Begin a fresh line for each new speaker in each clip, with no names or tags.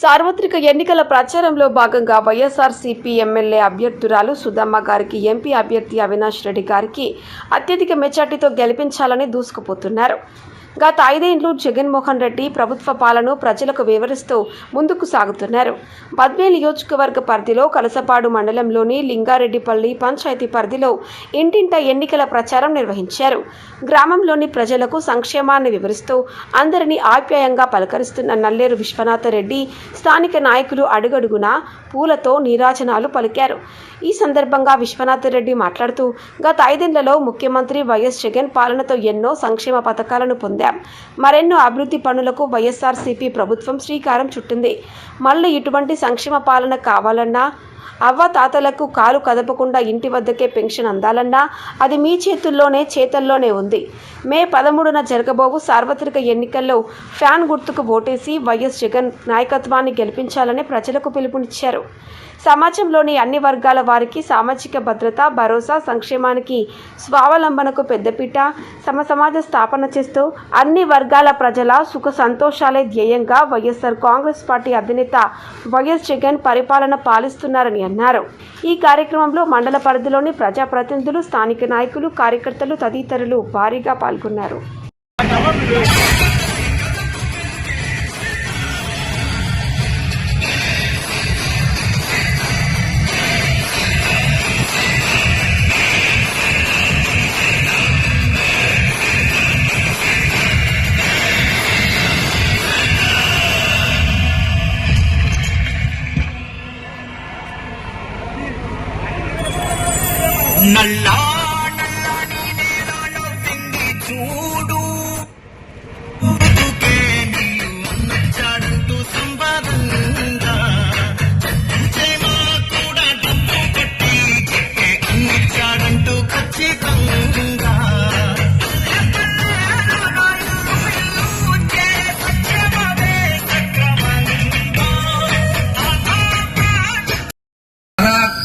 సార్వత్రిక ఎన్నికల ప్రచారంలో భాగంగా వైఎస్ఆర్సీపీ ఎమ్మెల్యే అభ్యర్థురాలు సుధమ్మ గారికి ఎంపీ అభ్యర్థి అవినాష్ రెడ్డి గారికి అత్యధిక మెజార్టీతో గెలిపించాలని దూసుకుపోతున్నారు. గత ఐదేండ్లు జగన్మోహన్ రెడ్డి ప్రభుత్వ పాలన ప్రజలకు వివరిస్తూ ముందుకు సాగుతున్నారు. పద్మే నియోజకవర్గ పరిధిలో కలసపాడు మండలంలోని లింగారెడ్డిపల్లి పంచాయతీ పరిధిలో ఇంటింట ఎన్నికల ప్రచారం నిర్వహించారు. గ్రామంలోని ప్రజలకు సంక్షేమాన్ని వివరిస్తూ అందరినీ ఆప్యాయంగా పలకరిస్తున్న నల్లేరు విశ్వనాథరెడ్డి స్థానిక నాయకులు అడుగడుగున పూలతో నీరాజనాలు పలికారు. ఈ సందర్భంగా విశ్వనాథరెడ్డి మాట్లాడుతూ గత ఐదేళ్ళలో ముఖ్యమంత్రి వైఎస్ జగన్ పాలనతో ఎన్నో సంక్షేమ పథకాలను పొందాం. మరెన్నో అభివృద్ధి పనులకు వైఎస్ఆర్సీపీ ప్రభుత్వం శ్రీకారం చుట్టింది. మళ్ళీ ఇటువంటి సంక్షేమ పాలన కావాలన్నా అవ్వ తాతలకు కాలు కదపకుండా ఇంటి వద్దకే పెన్షన్ అందాలన్నా అది మీ చేతుల్లోనే చేతల్లోనే ఉంది. మే పదమూడున జరగబోవు సార్వత్రిక ఎన్నికల్లో ఫ్యాన్ గుర్తుకు ఓటేసి వైఎస్ జగన్ నాయకత్వాన్ని గెలిపించాలని ప్రజలకు పిలుపునిచ్చారు. సమాజంలోని అన్ని వర్గాల వారికి సామాజిక భద్రత భరోసా సంక్షేమానికి స్వావలంబనకు పెద్దపీట సమ సమాజ స్థాపన చేస్తూ అన్ని వర్గాల ప్రజల సుఖ సంతోషాలే ధ్యేయంగా వైఎస్ఆర్ కాంగ్రెస్ పార్టీ అధినేత వైఎస్ జగన్ పరిపాలన పాలిస్తున్నారని అన్నారు. ఈ కార్యక్రమంలో మండల పరిధిలోని ప్రజాప్రతినిధులు స్థానిక నాయకులు కార్యకర్తలు తదితరులు భారీగా పాల్గొన్నారు.
நல்லார்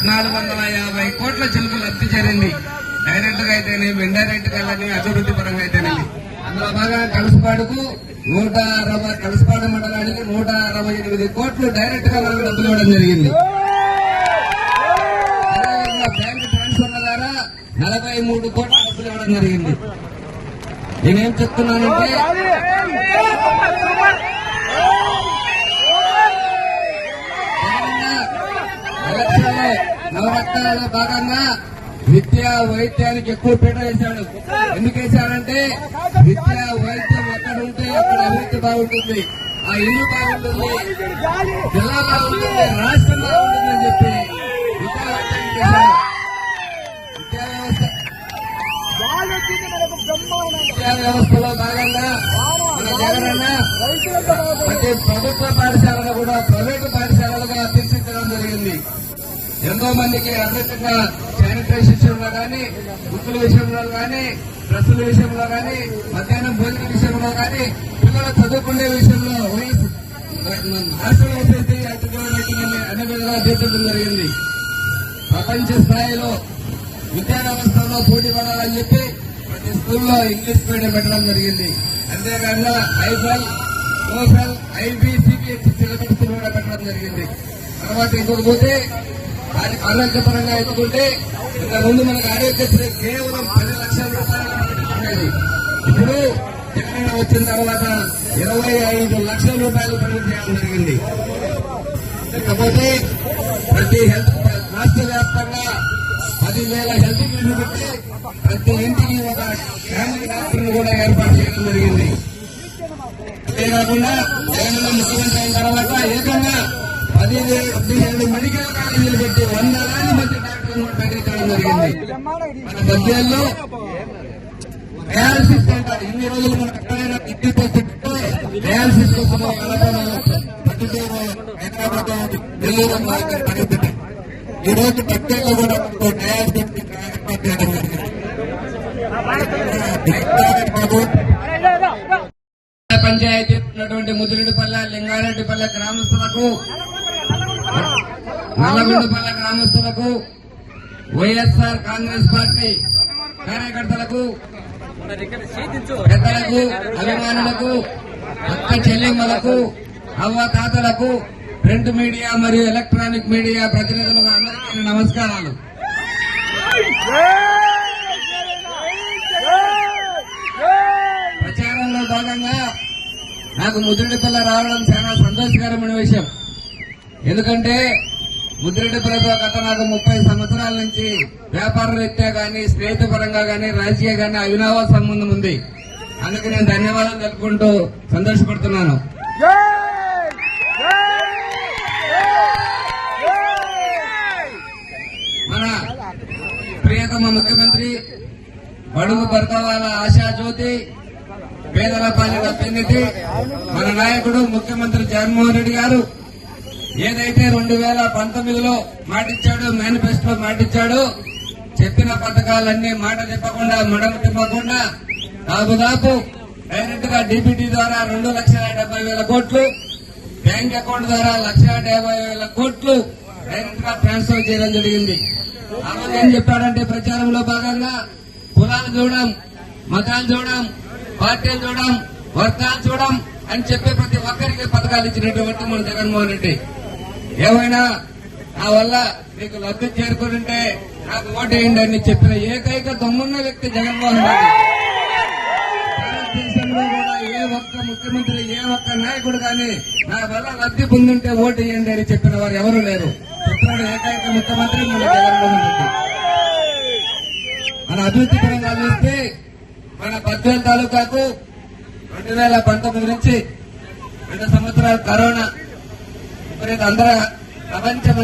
నాలుగు వందల యాభై కోట్ల చిలుకు లబ్ధి చేరింది డైరెక్ట్గా అయితేనేమి ఇండైరెక్ట్గా కానీ అభివృద్ధి పరంగా అయితేనేమి అందులో బాగా కలసపాడుకు నూట అరవై కలసపాడు మండలానికి నూట అరవై ఎనిమిది కోట్లు డైరెక్ట్గా మనకు డబ్బులు ఇవ్వడం జరిగింది. అదేవిధంగా బ్యాంక్ ట్రాన్స్ఫర్ల ద్వారా నలభై మూడు కోట్ల డబ్బులు ఇవ్వడం జరిగింది. నేనేం చెప్తున్నానంటే నవరత్నాలలో భాగంగా విద్య వైద్యానికి ఎక్కువ పీట వేశాడు. ఎందుకు వేశాడంటే విద్య వైద్యం ఎక్కడ ఉంటే అక్కడ అభివృద్ధి బాగుంటుంది. ఆ ఇల్లు బాగుంటుంది. జిల్లా బాగుంటుంది. రాష్ట్రం బాగుంటుందని చెప్పి విద్యా విద్యా వ్యవస్థ విద్యా వ్యవస్థలో భాగంగా మన జగనన్న ప్రతి ప్రభుత్వ పాఠశాలను కూడా ఎంతో మందికి అద్భుతంగా శానిటైజ్ విషయంలో కానీ గుర్తుల విషయంలో కానీ డ్రెస్సుల విషయంలో కానీ మధ్యాహ్నం భోజన విషయంలో కానీ పిల్లలు చదువుకునే విషయంలో హాస్టల్ వసతి అతిథులు అన్ని తీర్చడం జరిగింది. ప్రపంచ స్థాయిలో విద్యా వ్యవస్థలో పోటీ పడాలని చెప్పి ప్రతి స్కూల్లో ఇంగ్లీష్ మీడియం పెట్టడం జరిగింది. అంతేకాకుండా ఐఫల్ ఓఫెల్ ఐబీ సిబిఎస్ఈ సిలబస్ కూడా పెట్టడం జరిగింది. తర్వాత ఇంకొక పోతే అది ఆరోగ్యపరంగా ఎత్తుకుంటే ఇంత ముందు మనకు ఆరోగ్యశ్రీ కేవలం పది లక్షల రూపాయలు ఇప్పుడు తెలంగాణ వచ్చిన తర్వాత ఇరవై ఐదు లక్షల రూపాయలు పనులు చేయడం జరిగింది. ఇకపోతే ప్రతి హెల్త్ రాష్ట్ర వ్యాప్తంగా పదివేల హెల్త్ క్లినిక్ పెట్టి ప్రతి ఇంటికి ఒక ఫ్యామిలీ డాక్టర్ కూడా ఏర్పాటు చేయడం జరిగింది. అంతేకాకుండా జగన్ ముఖ్యమంత్రి అయిన తర్వాత ఏకంగా పదివేల పదిహేడు మెడికల్ కాలేజీలు పెట్టి వందలాది మంది డాక్టర్లు ప్రకటించడం జరిగింది. మన బద్యాల్లో డయాలసిస్ సెంటర్ ఇన్ని రోజులు మనం ఎక్కడైనా ఇంటి పోతుంటే డయాలసిస్ కోసం కలపడంలో హైదరాబాద్ నెల్లూరు మార్కెట్ పడుతుంది ఈ రోజు పట్టేలో కూడా మనకు డయాలసిస్ చేయడం జరిగింది. పంచాయతీ ఉన్నటువంటి ముదిరెడ్డిపల్లె లింగారెడ్డిపల్లె గ్రామస్తులకు నల్లగొండపల్లె గ్రామస్తులకు వైఎస్ఆర్ కాంగ్రెస్ పార్టీ కార్యకర్తలకు పెద్దలకు అభిమానులకు అక్క చెల్లెమ్మలకు అవ్వ తాతలకు ప్రింట్ మీడియా మరియు ఎలక్ట్రానిక్ మీడియా ప్రతినిధులకు అందరికీ నమస్కారాలు. ప్రచారంలో భాగంగా నాకు ముద్రడిపల్ల రావడం చాలా సంతోషకరమైన విషయం. ఎందుకంటే ముద్రడిపల్లతో గత నాకు ముప్పై సంవత్సరాల నుంచి వ్యాపార రీత్యా కానీ స్నేహితపరంగా కానీ రాజకీయ కానీ అవినావ సంబంధం ఉంది. అందుకు నేను ధన్యవాదాలు తెలుపుకుంటూ సంతోషపడుతున్నాను. మన ప్రియతమ ముఖ్యమంత్రి బడుగు భర్తవాల ఆశా జ్యోతి పేదల పాలిట పెన్నిధి మన నాయకుడు ముఖ్యమంత్రి జగన్మోహన్ రెడ్డి గారు. ఏదైతే రెండు వేల పంతొమ్మిదిలో మాటిచ్చాడో మేనిఫెస్టో మాటిచ్చాడో చెప్పిన పథకాలన్నీ మాట చెప్పకుండా మడమ తిప్పకుండా దాదాపు డైరెక్ట్గా డీబీటీ ద్వారా రెండు లక్షల డెబ్బై వేల కోట్లు బ్యాంక్ అకౌంట్ ద్వారా లక్ష డెబ్బై వేల కోట్లు డైరెక్ట్గా ట్రాన్స్ఫర్ చేయడం జరిగింది. ఆ రోజు ఏం చెప్పాడంటే ప్రచారంలో భాగంగా కులాలు చూడడం మతాలు చూడడం పార్టీలు చూడడం వర్గాలు చూడడం అని చెప్పే ప్రతి ఒక్కరికి పథకాలు ఇచ్చినటువంటి మన జగన్మోహన్ రెడ్డి. ఏమైనా నా వల్ల మీకు లబ్ధి చేరుకుంటే నాకు ఓటేయండి అని చెప్పిన ఏకైక దమ్మున్న వ్యక్తి జగన్మోహన్ రెడ్డి. భారతదేశంలో కూడా ఏ ఒక్క ముఖ్యమంత్రి ఏ ఒక్క నాయకుడు కానీ నా వల్ల లబ్ధి పొందుంటే ఓటు వేయండి అని చెప్పిన వారు ఎవరు లేరు. చెప్పిన ఏకైక ముఖ్యమంత్రి మన జగన్మోహన్ రెడ్డి. మన అభివృద్ధి పరంగా చూస్తే మన పద్వేల తాలూకాకు రెండు వేల పంతొమ్మిది నుంచి రెండు సంవత్సరాలు కరోనా విపరీత అందరూ ప్రపంచం